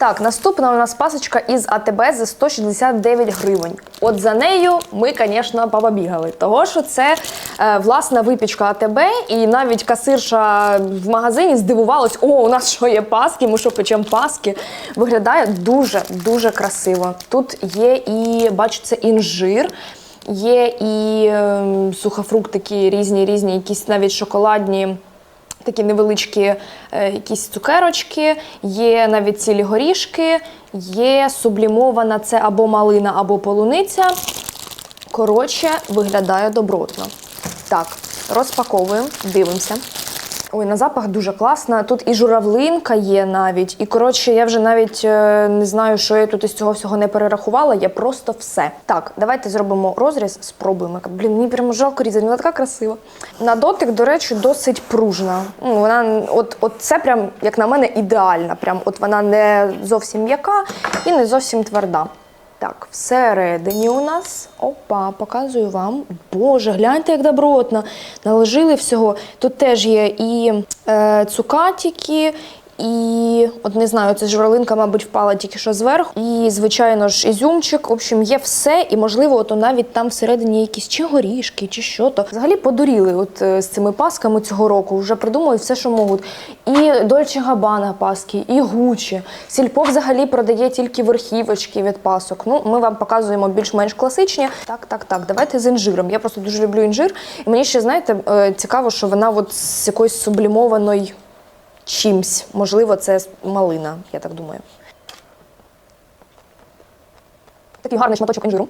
Так, наступна у нас пасочка із АТБ за 169 гривень. От за нею ми, звісно, побігали. Того, що це е, власна випічка АТБ, і навіть касирша в магазині здивувалась: о, у нас що є паски, ми що печемо паски. Виглядає дуже дуже красиво. Тут є і, це інжир. Є і е, сухофруктики різні, різні, якісь навіть шоколадні такі невеличкі е, якісь цукерочки, є навіть цілі горішки, є сублімована це або малина, або полуниця. Коротше, виглядає добротно. Так, розпаковуємо, дивимося. Ой, на запах дуже класно. Тут і журавлинка є навіть. І коротше, я вже навіть е, не знаю, що я тут із цього всього не перерахувала. Я просто все. Так, давайте зробимо розріз, спробуємо. Блін, мені прямо жалко різати, вона така красива. На дотик, до речі, досить пружна. Ну, вона, от, от це прям, як на мене, ідеальна. Прям, от вона не зовсім м'яка і не зовсім тверда. Так, всередині у нас. Опа, показую вам. Боже, гляньте, як добротно. Наложили всього. Тут теж є і е, цукатики, і от не знаю, це журавлинка, мабуть, впала тільки що зверху. І, звичайно ж, ізюмчик. В общем, є все, і можливо, от навіть там всередині якісь чи горішки, чи що то. Взагалі подуріли от е, з цими пасками цього року. Вже придумують все, що можуть. І Дольче Габана паски, і Гучі. Сільпо взагалі продає тільки верхівочки від пасок. Ну, ми вам показуємо більш-менш класичні. Так, так, так. Давайте з інжиром. Я просто дуже люблю інжир. І мені ще, знаєте, е, цікаво, що вона от з якоюсь сублімованою чимсь. Можливо, це малина, я так думаю. Такий гарний шматочок інжиру.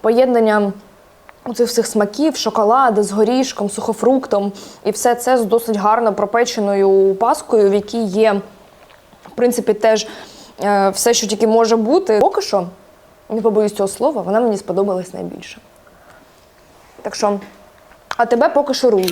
Поєднання цих всіх смаків, шоколаду з горішком, сухофруктом. І все це з досить гарно пропеченою паскою, в якій є, в принципі, теж е, все, що тільки може бути. Поки що, не побоюсь цього слова, вона мені сподобалась найбільше. Так що, а тебе поки руй.